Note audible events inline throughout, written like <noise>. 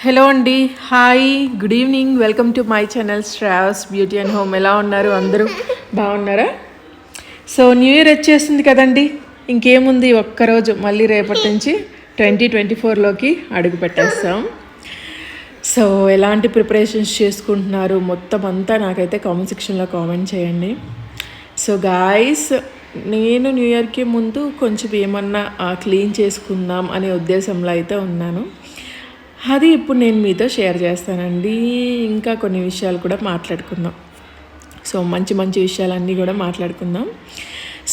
Hello అండి hi good evening welcome to my channel స్ట్రావస్ beauty and home ఎలా ఉన్నారు అందరూ? బాగున్నారా? సో న్యూ ఇయర్ వచ్చేసింది కదండి. ఇంకేముంది? ఒక్కరోజు. మళ్ళీ రేపటి నుంచి ట్వంటీ ట్వంటీ ఫోర్లోకి అడుగు పెట్టేస్తాం. సో ఎలాంటి ప్రిపరేషన్స్ చేసుకుంటున్నారు? మొత్తం అంతా నాకైతే కామెంట్ సెక్షన్లో కామెంట్ చేయండి. సో గాయస్ నేను న్యూ ఇయర్కి ముందు కొంచెం ఏమన్నా క్లీన్ చేసుకుందాం అనే ఉద్దేశంలో అయితే ఉన్నాను. అది ఇప్పుడు నేను మీతో షేర్ చేస్తానండి. ఇంకా కొన్ని విషయాలు కూడా మాట్లాడుకుందాం. సో మంచి మంచి విషయాలన్నీ కూడా మాట్లాడుకుందాం.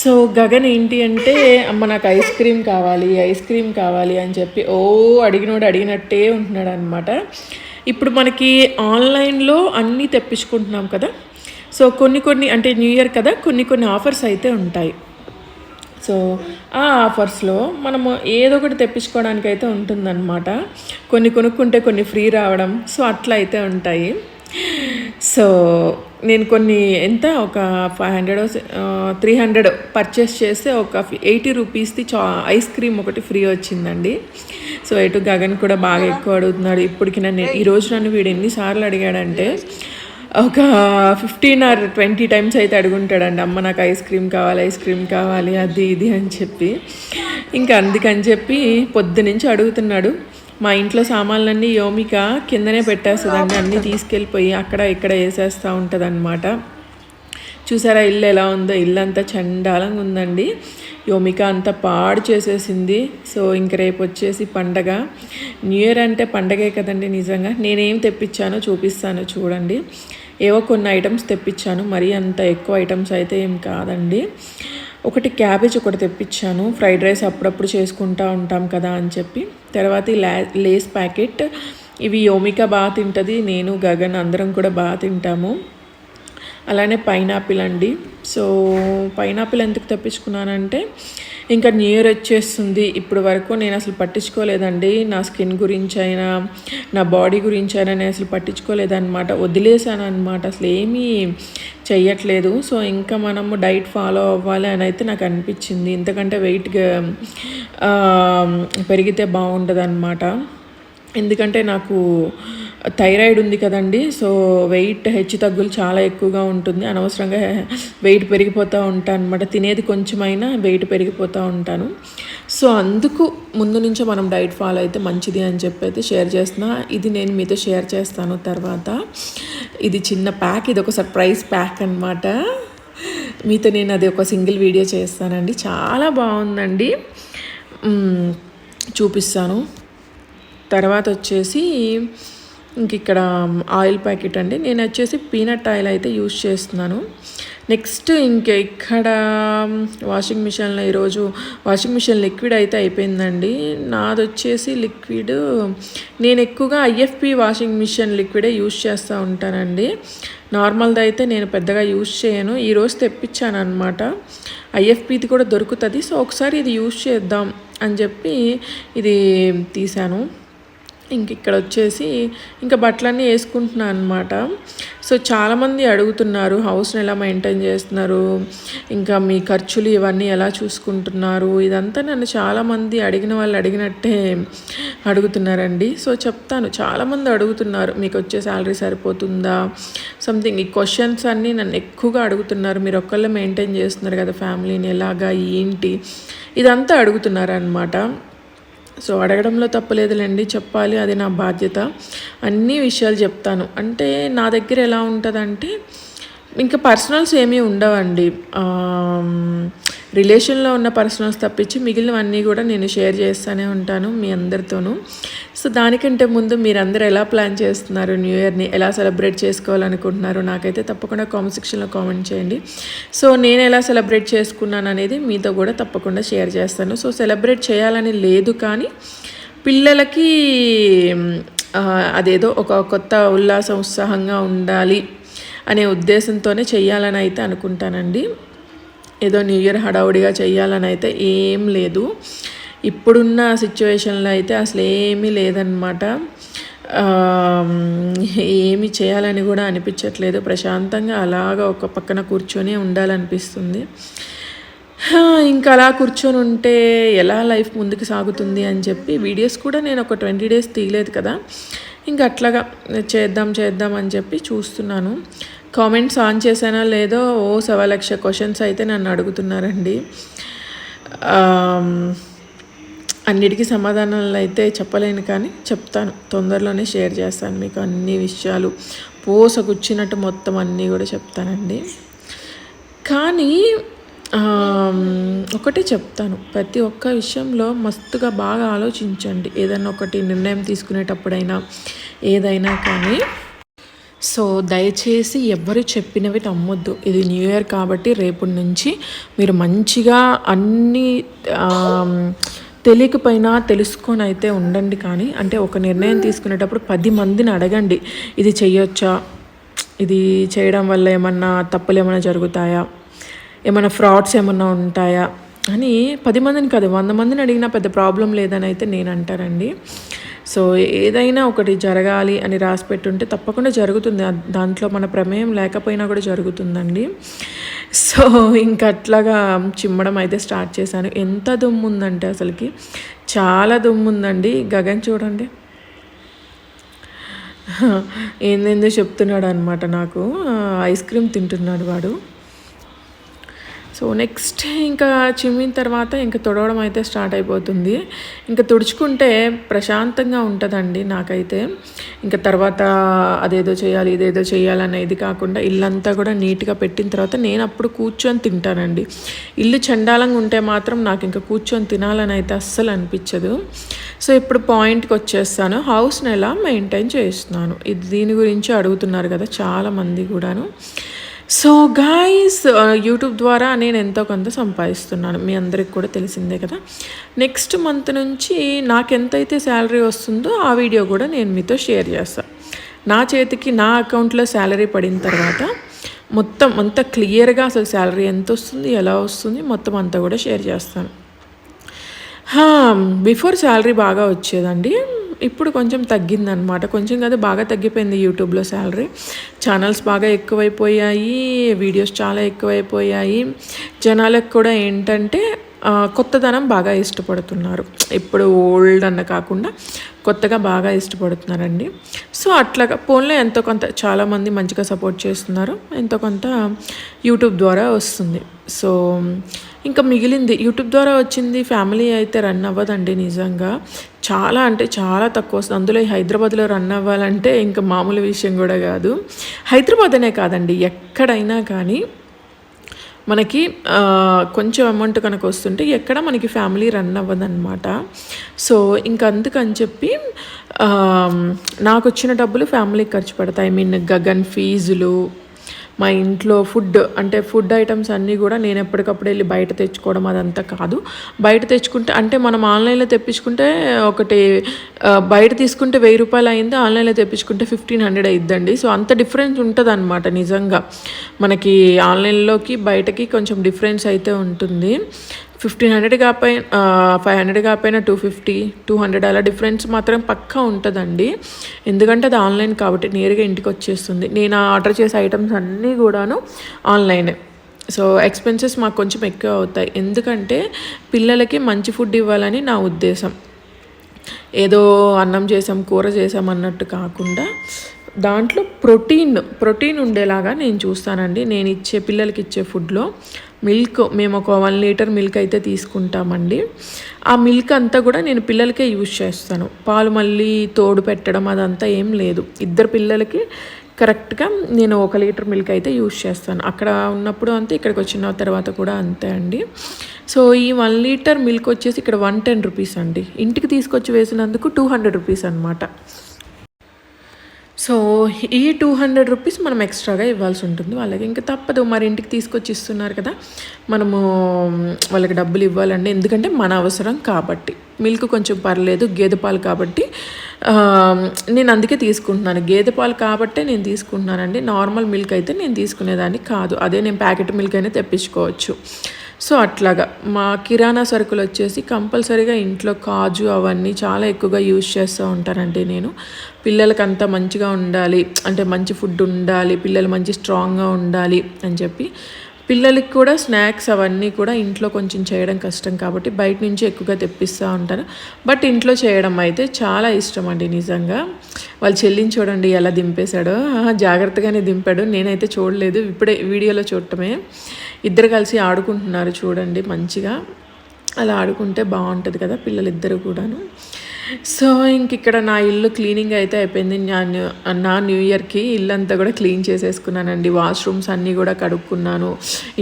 సో గగన్ ఏంటి అంటే అమ్మ నాకు ఐస్ క్రీమ్ కావాలి ఐస్ క్రీమ్ కావాలి అని చెప్పి ఓ అడిగినోడు అడిగినట్టే ఉంటున్నాడు అనమాట ఇప్పుడు మనకి ఆన్లైన్లో అన్నీ తెప్పించుకుంటున్నాం కదా. సో కొన్ని కొన్ని అంటే న్యూ ఇయర్ కదా కొన్ని కొన్ని ఆఫర్స్ అయితే ఉంటాయి. సో ఆ ఆఫర్స్లో మనము ఏదో ఒకటి తెప్పించుకోవడానికి అయితే ఉంటుందన్నమాట. కొన్ని కొనుక్కుంటే కొన్ని ఫ్రీ రావడం సో అట్లా అయితే ఉంటాయి. సో నేను కొన్ని ఎంత? ఒక five hundred three hundred purchase చేస్తే ఒక ఎయిటీ రూపీస్ది చా ఐస్ క్రీమ్ ఒకటి ఫ్రీ వచ్చిందండి. సో ఎటు గగన్ కూడా బాగా ఎక్కువ అడుగుతున్నాడు. ఇప్పటికి నన్ను ఈరోజు నన్ను వీడు ఎన్నిసార్లు అడిగాడంటే ఒక ఫిఫ్టీన్ ఆర్ ట్వంటీ టైమ్స్ అయితే అడుగుంటాడండి అమ్మ నాకు ఐస్ క్రీమ్ కావాలి ఐస్ క్రీమ్ కావాలి అది ఇది అని చెప్పి. ఇంకా అందుకని చెప్పి పొద్దు నుంచి అడుగుతున్నాడు. మా ఇంట్లో సామాన్లన్నీ యోమిక కిందనే పెట్టేస్తుందండి అన్నీ తీసుకెళ్ళిపోయి అక్కడ ఇక్కడ వేసేస్తూ ఉంటుంది అనమాట చూసారా ఇల్లు ఎలా ఉందో? ఇల్లు అంతా చండాలంగా ఉందండి. యోమిక అంతా పాడు చేసేసింది. సో ఇంక రేపు వచ్చేసి పండగ. న్యూ ఇయర్ అంటే పండగే కదండి నిజంగా. నేనేం తెప్పించానో చూపిస్తాను చూడండి. ఏవో కొన్ని ఐటమ్స్ తెప్పించాను. మరీ అంత ఎక్కువ ఐటమ్స్ అయితే ఏం కాదండి. ఒకటి క్యాబేజ్ ఒకటి తెప్పించాను. ఫ్రైడ్ రైస్ అప్పుడప్పుడు చేసుకుంటూ ఉంటాం కదా అని చెప్పి. తర్వాత ఈ లేస్ ప్యాకెట్. ఇవి యోమిక బాగా తింటుంది నేను గగన్ అందరం కూడా బాగా తింటాము. అలానే పైనాపిల్ అండి. సో పైనాపిల్ ఎందుకు తెప్పించుకున్నానంటే ఇంకా న్యూ ఇయర్ వచ్చేస్తుంది. ఇప్పుడు వరకు నేను అసలు పట్టించుకోలేదండి. నా స్కిన్ గురించి అయినా నా బాడీ గురించి అయినా నేను అసలు పట్టించుకోలేదన్నమాట. వదిలేసాను అనమాట అసలు ఏమీ చెయ్యట్లేదు. సో ఇంకా మనము డైట్ ఫాలో అవ్వాలి అని అయితే నాకు అనిపించింది. ఎందుకంటే వెయిట్ పెరిగితే బాగుంటుంది అనమాట ఎందుకంటే నాకు థైరాయిడ్ ఉంది కదండి సో వెయిట్ హెచ్చు తగ్గులు చాలా ఎక్కువగా ఉంటుంది. అనవసరంగా వెయిట్ పెరిగిపోతూ ఉంటాను అనమాట తినేది కొంచెమైనా వెయిట్ పెరిగిపోతూ ఉంటాను. సో అందుకు ముందు నుంచో మనం డైట్ ఫాలో అయితే మంచిది అని చెప్పి అయితే షేర్ చేస్తున్నా. ఇది నేను మీతో షేర్ చేస్తాను తర్వాత. ఇది చిన్న ప్యాక్ ఇది ఒక సర్ప్రైజ్ ప్యాక్ అనమాట మీతో నేను అది ఒక సింగిల్ వీడియో చేస్తానండి. చాలా బాగుందండి. చూపిస్తాను. తర్వాత వచ్చేసి ఇంక ఇక్కడ ఆయిల్ ప్యాకెట్ అండి. నేను వచ్చేసి పీనట్ ఆయిల్ అయితే యూజ్ చేస్తున్నాను. నెక్స్ట్ ఇంక ఇక్కడ వాషింగ్ మిషన్లో ఈరోజు వాషింగ్ మిషన్ లిక్విడ్ అయితే అయిపోయిందండి. నాది వచ్చేసి లిక్విడ్ నేను ఎక్కువగా ఐఎఫ్పి వాషింగ్ మిషన్ లిక్విడే యూజ్ చేస్తూ ఉంటానండి. నార్మల్ది అయితే నేను పెద్దగా యూజ్ చేయను. ఈరోజు తెప్పించాను అనమాట ఐఎఫ్పిది కూడా దొరుకుతుంది. సో ఒకసారి ఇది యూజ్ చేద్దాం అని చెప్పి ఇది తీశాను. ఇంక ఇక్కడ వచ్చేసి ఇంకా బట్టలన్నీ వేసుకుంటున్నాను అనమాట సో చాలామంది అడుగుతున్నారు హౌస్ని ఎలా మెయింటైన్ చేస్తున్నారు ఇంకా మీ ఖర్చులు ఇవన్నీ ఎలా చూసుకుంటున్నారు ఇదంతా నన్ను చాలామంది అడిగిన వాళ్ళు అడిగినట్టే అడుగుతున్నారండి. సో చెప్తాను చాలామంది అడుగుతున్నారు మీకు వచ్చే శాలరీ సరిపోతుందా? సంథింగ్ ఈ క్వశ్చన్స్ అన్నీ నన్ను ఎక్కువగా అడుగుతున్నారు మీరు ఒక్కళ్ళే మెయింటైన్ చేస్తున్నారు కదా ఫ్యామిలీని ఎలాగా ఏంటి? ఇదంతా అడుగుతున్నారు అనమాట సో అడగడంలో తప్పలేదులేండి చెప్పాలి అది నా బాధ్యత. అన్ని విషయాలు చెప్తాను. అంటే నా దగ్గర ఎలా ఉంటుందంటే ఇంకా పర్సనల్స్ ఏమీ ఉండవండి. రిలేషన్లో ఉన్న పర్సనల్స్ తప్పించి మిగిలినవన్నీ కూడా నేను షేర్ చేస్తూనే ఉంటాను మీ అందరితోనూ. సో దానికంటే ముందు మీరందరూ ఎలా ప్లాన్ చేస్తున్నారు న్యూ ఇయర్ని ఎలా సెలబ్రేట్ చేసుకోవాలనుకుంటున్నారు నాకైతే తప్పకుండా కామెంట్ సెక్షన్లో కామెంట్ చేయండి. సో నేను ఎలా సెలబ్రేట్ చేసుకున్నాను అనేది మీతో కూడా తప్పకుండా షేర్ చేస్తాను. సో సెలబ్రేట్ చేయాలని లేదు కానీ పిల్లలకి అదేదో ఒక కొత్త ఉల్లాసం ఉత్సాహంగా ఉండాలి అనే ఉద్దేశంతోనే చేయాలని అయితే అనుకుంటానండి. ఏదో న్యూ ఇయర్ హడావుడిగా చేయాలని అయితే ఏం లేదు. ఇప్పుడున్న సిచ్యువేషన్లో అయితే అసలు ఏమీ లేదనమాట ఏమి చేయాలని కూడా అనిపించట్లేదు. ప్రశాంతంగా అలాగ ఒక పక్కన కూర్చొని ఉండాలనిపిస్తుంది. ఇంకా అలా కూర్చొని ఉంటే ఎలా లైఫ్ ముందుకు సాగుతుంది అని చెప్పి వీడియోస్ కూడా నేను ఒక ట్వంటీ డేస్ తీయలేదు కదా. ఇంకా అట్లాగా చేద్దాం చేద్దాం అని చెప్పి చూస్తున్నాను. కామెంట్స్ ఆన్ చేశానా లేదో ఓ సవా లక్ష క్వశ్చన్స్ అయితే నన్ను అడుగుతున్నారండి. అన్నిటికీ సమాధానాలు అయితే చెప్పలేను కానీ చెప్తాను. తొందరలోనే షేర్ చేస్తాను మీకు అన్ని విషయాలు. పోసగుచ్చినట్టు మొత్తం అన్నీ కూడా చెప్తానండి. కానీ ఒకటి ఒకటే చెప్తాను. ప్రతి ఒక్క విషయంలో మస్తుగా బాగా ఆలోచించండి. ఏదైనా ఒకటి నిర్ణయం తీసుకునేటప్పుడైనా ఏదైనా కానీ సో దయచేసి ఎవ్వరు చెప్పినవి నమ్మొద్దు. ఇది న్యూ ఇయర్ కాబట్టి రేపటి నుంచి మీరు మంచిగా అన్ని తెలియకపోయినా తెలుసుకొని అయితే ఉండండి కానీ. అంటే ఒక నిర్ణయం తీసుకునేటప్పుడు పది మందిని అడగండి. ఇది చేయొచ్చా? ఇది చేయడం వల్ల ఏమన్నా తప్పులు ఏమైనా జరుగుతాయా? ఏమైనా ఫ్రాడ్స్ ఏమన్నా ఉంటాయా? అని పది మందిని కాదు వంద మందిని అడిగినా పెద్ద ప్రాబ్లం లేదని అయితే నేను అంటానండి. సో ఏదైనా ఒకటి జరగాలి అని రాసి పెట్టుంటే తప్పకుండా జరుగుతుంది. దాంట్లో మన ప్రమేయం లేకపోయినా కూడా జరుగుతుందండి. సో ఇంకా అట్లాగా చిమ్మడం అయితే స్టార్ట్ చేశాను. ఎంత దుమ్ము ఉందంటే అసలుకి. చాలా దుమ్ము ఉందండి గగన్ చూడండి. <laughs> ఏందేందో చెప్తున్నాడు అనమాట నాకు ఐస్ క్రీమ్ తింటున్నాడు వాడు. సో నెక్స్ట్ ఇంకా చిమ్మిన తర్వాత ఇంకా తుడవడం అయితే స్టార్ట్ అయిపోతుంది. ఇంకా తుడుచుకుంటే ప్రశాంతంగా ఉంటుందండి నాకైతే. ఇంకా తర్వాత అదేదో చేయాలి ఇదేదో చేయాలనేది కాకుండా ఇల్లంతా కూడా నీట్గా పెట్టిన తర్వాత నేను అప్పుడు కూర్చొని తింటానండి. ఇల్లు చండాలంగా ఉంటే మాత్రం నాకు ఇంకా కూర్చొని తినాలని అయితే అస్సలు అనిపించదు. సో ఇప్పుడు పాయింట్కి వచ్చేస్తాను. హౌస్ని ఎలా మెయింటైన్ చేస్తున్నాను? ఇది దీని గురించి అడుగుతున్నారు కదా చాలామంది కూడాను. సో గాయస్ యూట్యూబ్ ద్వారా నేను ఎంతో కొంత సంపాదిస్తున్నాను. మీ అందరికి కూడా తెలిసిందే కదా. నెక్స్ట్ మంత్ నుంచి నాకు ఎంతైతే శాలరీ వస్తుందో ఆ వీడియో కూడా నేను మీతో షేర్ చేస్తాను నా చేతికి నా అకౌంట్లో శాలరీ పడిన తర్వాత మొత్తం అంతా క్లియర్గా అసలు శాలరీ ఎంత వస్తుంది ఎలా వస్తుంది మొత్తం అంతా కూడా షేర్ చేస్తాను. బిఫోర్ శాలరీ బాగా వచ్చేదండి. ఇప్పుడు కొంచెం తగ్గిందనమాట కొంచెం కదా బాగా తగ్గిపోయింది యూట్యూబ్లో శాలరీ. ఛానల్స్ బాగా ఎక్కువైపోయాయి వీడియోస్ చాలా ఎక్కువైపోయాయి. జనాలకు కూడా ఏంటంటే కొత్తదనం బాగా ఇష్టపడుతున్నారు. ఇప్పుడు ఓల్డ్ అన్న కాకుండా కొత్తగా బాగా ఇష్టపడుతున్నారండి. సో అట్లాగా ఫోన్లో ఎంతో కొంత చాలామంది మంచిగా సపోర్ట్ చేస్తున్నారు. ఎంతో కొంత యూట్యూబ్ ద్వారా వస్తుంది. సో ఇంకా మిగిలింది యూట్యూబ్ ద్వారా వచ్చింది ఫ్యామిలీ అయితే రన్ అవ్వదండి నిజంగా. చాలా అంటే చాలా తక్కువ వస్తుంది. అందులో ఈ హైదరాబాద్లో రన్ అవ్వాలంటే ఇంకా మామూలు విషయం కూడా కాదు. హైదరాబాద్ అనే కాదండి ఎక్కడైనా కానీ మనకి కొంచెం అమౌంట్ కనుక వస్తుంటే ఎక్కడ మనకి ఫ్యామిలీ రన్ అవ్వదన్నమాట. సో ఇంకా అందుకని చెప్పి నాకు వచ్చిన డబ్బులు ఫ్యామిలీకి ఖర్చు పెడతాయి ఐ మీన్ గగన్ ఫీజులు మా ఇంట్లో ఫుడ్ అంటే ఫుడ్ ఐటమ్స్ అన్నీ కూడా నేను ఎప్పటికప్పుడు వెళ్ళి బయట తెచ్చుకోవడం అదంతా కాదు. బయట తెచ్చుకుంటే అంటే మనం ఆన్లైన్లో తెప్పించుకుంటే ఒకటి బయట తీసుకుంటే వెయ్యి రూపాయలు అయింది ఆన్లైన్లో తెప్పించుకుంటే ఫిఫ్టీన్ హండ్రెడ్ అయిద్దండి. సో అంత డిఫరెన్స్ ఉంటుంది అనమాట నిజంగా. మనకి ఆన్లైన్లోకి బయటకి కొంచెం డిఫరెన్స్ అయితే ఉంటుంది. ఫిఫ్టీన్ హండ్రెడ్ కాకపోయినా ఫైవ్ హండ్రెడ్ కాపోయినా టూ ఫిఫ్టీ టూ హండ్రెడ్ అలా డిఫరెన్స్ మాత్రం పక్కా ఉంటుందండి. ఎందుకంటే అది ఆన్లైన్ కాబట్టి నేరుగా ఇంటికి వచ్చేస్తుంది. నేను ఆర్డర్ చేసే ఐటమ్స్ అన్నీ కూడాను ఆన్లైనే. సో ఎక్స్పెన్సెస్ మాకు కొంచెం ఎక్కువ అవుతాయి. ఎందుకంటే పిల్లలకి మంచి ఫుడ్ ఇవ్వాలని నా ఉద్దేశం. ఏదో అన్నం చేసాం కూర చేసాం అన్నట్టు కాకుండా దాంట్లో ప్రోటీన్ ప్రోటీన్ ఉండేలాగా నేను చూస్తానండి. నేను ఇచ్చే పిల్లలకి ఇచ్చే ఫుడ్లో మిల్క్ మేము ఒక వన్ లీటర్ మిల్క్ అయితే తీసుకుంటామండి. ఆ మిల్క్ అంతా కూడా నేను పిల్లలకే యూజ్ చేస్తాను. పాలు మళ్ళీ తోడు పెట్టడం అదంతా ఏం లేదు. ఇద్దరు పిల్లలకి కరెక్ట్గా నేను ఒక లీటర్ మిల్క్ అయితే యూజ్ చేస్తాను. అక్కడ ఉన్నప్పుడు అంతే ఇక్కడికి వచ్చిన తర్వాత కూడా అంతే అండి. సో ఈ వన్ లీటర్ మిల్క్ వచ్చేసి ఇక్కడ వన్ టెన్ రూపీస్ అండి. ఇంటికి తీసుకొచ్చి వేసినందుకు టూ హండ్రెడ్ రూపీస్ అనమాట సో ఈ టూ హండ్రెడ్ రూపీస్ మనం ఎక్స్ట్రాగా ఇవ్వాల్సి ఉంటుంది. వాళ్ళకి ఇంకా తప్పదు. మరి ఇంటికి తీసుకొచ్చి ఇస్తున్నారు కదా మనము వాళ్ళకి డబ్బులు ఇవ్వాలండి. ఎందుకంటే మన అవసరం కాబట్టి. మిల్క్ కొంచెం పర్లేదు గేదె పాలు కాబట్టి. నేను అందుకే తీసుకుంటున్నాను. గేదె పాలు కాబట్టే నేను తీసుకుంటున్నానండి. నార్మల్ మిల్క్ అయితే నేను తీసుకునేదాన్ని కాదు. అదే నేను ప్యాకెట్ మిల్క్ అయినా తెప్పించుకోవచ్చు. సో అట్లాగా మా కిరాణా సరుకులు వచ్చేసి కంపల్సరీగా ఇంట్లో కాజు అవన్నీ చాలా ఎక్కువగా యూజ్ చేస్తూ ఉంటానండి నేను. పిల్లలకి అంతా మంచిగా ఉండాలి అంటే మంచి ఫుడ్ ఉండాలి పిల్లలు మంచి స్ట్రాంగ్గా ఉండాలి అని చెప్పి పిల్లలకి కూడా స్నాక్స్ అవన్నీ కూడా ఇంట్లో కొంచెం చేయడం కష్టం కాబట్టి బయట నుంచి ఎక్కువగా తెప్పిస్తూ ఉంటాను. బట్ ఇంట్లో చేయడం అయితే చాలా ఇష్టం అండి నిజంగా. వాళ్ళు చెల్లిని చూడండి ఎలా దింపేశాడో. ఆహా, జాగ్రత్తగానే దింపాడు. నేనైతే చూడలేదు. ఇప్పుడే వీడియోలో చూడటమే. ఇద్దరు కలిసి ఆడుకుంటున్నారు చూడండి మంచిగా. అలా ఆడుకుంటే బాగుంటుంది కదా పిల్లలిద్దరూ కూడాను. సో ఇంక ఇక్కడ నా ఇల్లు క్లీనింగ్ అయితే అయిపోయింది. నా న్యూ నా న్యూ ఇయర్కి ఇల్లంతా కూడా క్లీన్ చేసేసుకున్నానండి. వాష్రూమ్స్ అన్నీ కూడా కడుక్కున్నాను.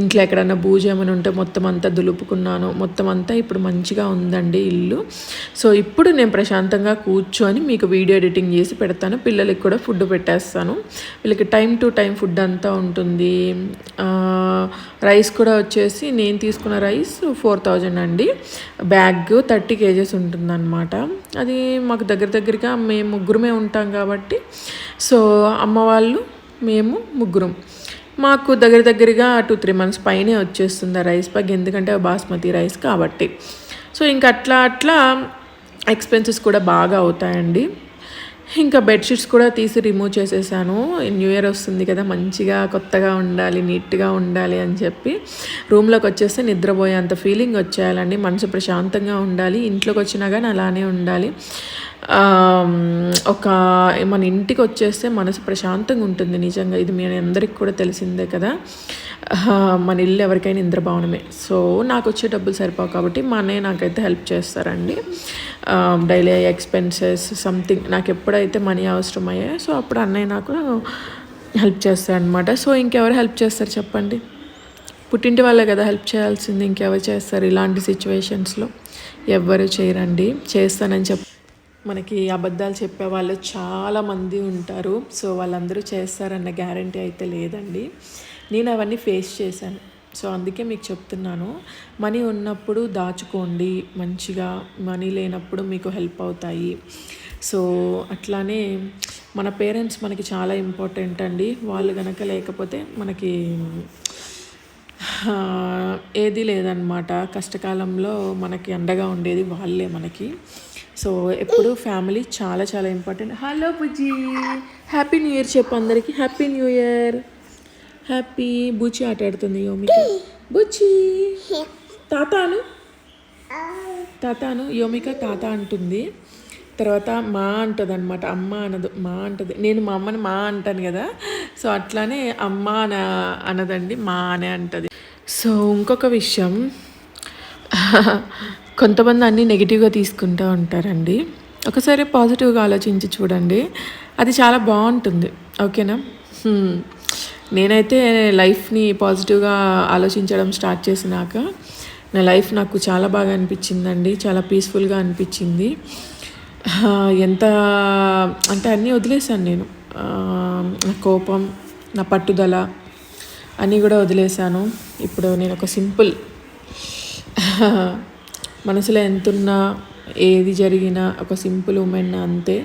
ఇంట్లో ఎక్కడన్నా బూజ ఏమైనా ఉంటే మొత్తం అంతా దులుపుకున్నాను. మొత్తం అంతా ఇప్పుడు మంచిగా ఉందండి ఇల్లు. సో ఇప్పుడు నేను ప్రశాంతంగా కూర్చొని మీకు వీడియో ఎడిటింగ్ చేసి పెడతాను. పిల్లలకి కూడా ఫుడ్ పెట్టేస్తాను. వీళ్ళకి టైం టు టైం ఫుడ్ అంతా ఉంటుంది. రైస్ కూడా వచ్చేసి నేను తీసుకున్న రైస్ ఫోర్ థౌజండ్ అండి. బ్యాగ్ థర్టీ కేజెస్ ఉంటుందన్నమాట. అది మాకు దగ్గర దగ్గరగా మేము ముగ్గురమే ఉంటాం కాబట్టి సో అమ్మ వాళ్ళు మేము ముగ్గురం. మాకు దగ్గర దగ్గరగా టూ త్రీ మంత్స్ పైనే వచ్చేస్తుంది ఆ రైస్ బ్యాగ్ ఎందుకంటే బాస్మతి రైస్ కాబట్టి. సో ఇంకా అట్లా అట్లా ఎక్స్పెన్సెస్ కూడా బాగా అవుతాయండి. ఇంకా బెడ్షీట్స్ కూడా తీసి రిమూవ్ చేసేసాను. న్యూ ఇయర్ వస్తుంది కదా మంచిగా కొత్తగా ఉండాలి నీట్గా ఉండాలి అని చెప్పి రూమ్లోకి వచ్చేస్తే నిద్రపోయేంత ఫీలింగ్ వచ్చేయాలండి. మనసు ప్రశాంతంగా ఉండాలి. ఇంట్లోకి వచ్చినా కానీ అలానే ఉండాలి. ఒక మన ఇంటికి వచ్చేస్తే మనసు ప్రశాంతంగా ఉంటుంది నిజంగా. ఇది మీ అందరికి కూడా తెలిసిందే కదా. మన ఇల్లు ఎవరికైనా ఇంద్రభవనమే. సో నాకు వచ్చే డబ్బులు సరిపోవు కాబట్టి మా అన్నయ్య నాకైతే హెల్ప్ చేస్తారండి. Daily expenses something. నాకు ఎప్పుడైతే మనీ అవసరం అయ్యాయో సో అప్పుడు అన్నయ్య నాకు హెల్ప్ చేస్తారనమాట సో ఇంకెవరు హెల్ప్ చేస్తారు చెప్పండి? పుట్టింటి వాళ్ళే కదా హెల్ప్ చేయాల్సింది. ఇంకెవరు చేస్తారు ఇలాంటి సిచ్యువేషన్స్లో? ఎవ్వరు చేయరండి. చేస్తానని చెప్ మనకి అబద్ధాలు చెప్పే వాళ్ళు చాలామంది ఉంటారు. సో వాళ్ళందరూ చేస్తారన్న గ్యారంటీ అయితే లేదండి. నేను అవన్నీ ఫేస్ చేశాను. సో అందుకే మీకు చెప్తున్నాను. మనీ ఉన్నప్పుడు దాచుకోండి. మంచిగా మనీ లేనప్పుడు మీకు హెల్ప్ అవుతాయి. సో అట్లానే మన పేరెంట్స్ మనకి చాలా ఇంపార్టెంట్ అండి. వాళ్ళు కనుక లేకపోతే మనకి ఏది లేదనమాట కష్టకాలంలో మనకి అండగా ఉండేది వాళ్ళే మనకి. సో ఎప్పుడు ఫ్యామిలీ చాలా చాలా important. Hello Bujji. Happy new year చెప్పు అందరికీ. Happy new year. Happy Buchi ఆట ఆడుతుంది యోమిక బుజ్జి. తాతాను? తాతాను? యోమిక తాత అంటుంది. తర్వాత మా అంటుంది అనమాట అమ్మ అనదు మా అంటది. నేను మా అమ్మని మా అంటాను కదా. సో అట్లానే అమ్మ అన అనదండి మా అనే అంటది. సో ఇంకొక విషయం. కొంతమంది అన్నీ నెగిటివ్గా తీసుకుంటూ ఉంటారండి. ఒకసారి పాజిటివ్గా ఆలోచించి చూడండి. అది చాలా బాగుంటుంది. ఓకేనా hmm. నేనైతే లైఫ్ని పాజిటివ్గా ఆలోచించడం స్టార్ట్ చేసినాక నా లైఫ్ నాకు చాలా బాగా అనిపించిందండి. చాలా పీస్ఫుల్గా అనిపించింది. ఎంత అంటే అన్నీ వదిలేశాను నేను. నా కోపం నా పట్టుదల అన్నీ కూడా వదిలేశాను. ఇప్పుడు నేను ఒక సింపుల్ మనసులో ఎంతున్నా ఏది జరిగినా ఒక సింపుల్ ఉమెన్ అంతే.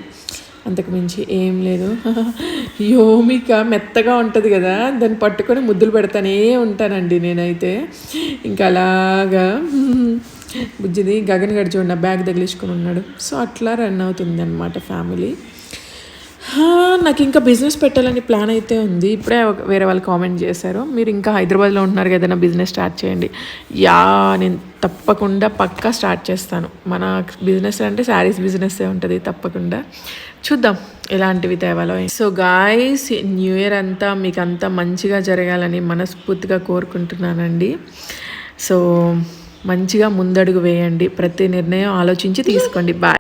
అంతకు మించి ఏం లేదు. <laughs> యోమిక మెత్తగా ఉంటుంది కదా దాన్ని పట్టుకొని ముద్దులు పెడతానే ఉంటానండి నేనైతే. ఇంకా అలాగా బుజ్జిది గగన్ గడి చూడండి బ్యాగ్ తగిలించుకొని ఉన్నాడు. సో అట్లా రన్ అవుతుంది అనమాట ఫ్యామిలీ నాకు ఇంకా బిజినెస్ పెట్టాలని ప్లాన్ అయితే ఉంది. ఇప్పుడే వేరే వాళ్ళు కామెంట్ చేశారు. మీరు ఇంకా హైదరాబాద్లో ఉంటున్నారు కదా ఏదైనా బిజినెస్ స్టార్ట్ చేయండి. యా నేను తప్పకుండా పక్కా స్టార్ట్ చేస్తాను. మన బిజినెస్ అంటే శారీస్ బిజినెస్ ఉంటుంది తప్పకుండా. చూద్దాం ఎలాంటివి తేవాలో. సో గాయస్ న్యూ ఇయర్ అంతా మీకు అంతా మంచిగా జరగాలని మనస్ఫూర్తిగా కోరుకుంటున్నానండి. సో మంచిగా ముందడుగు వేయండి. ప్రతి నిర్ణయం ఆలోచించి తీసుకోండి. బాయ్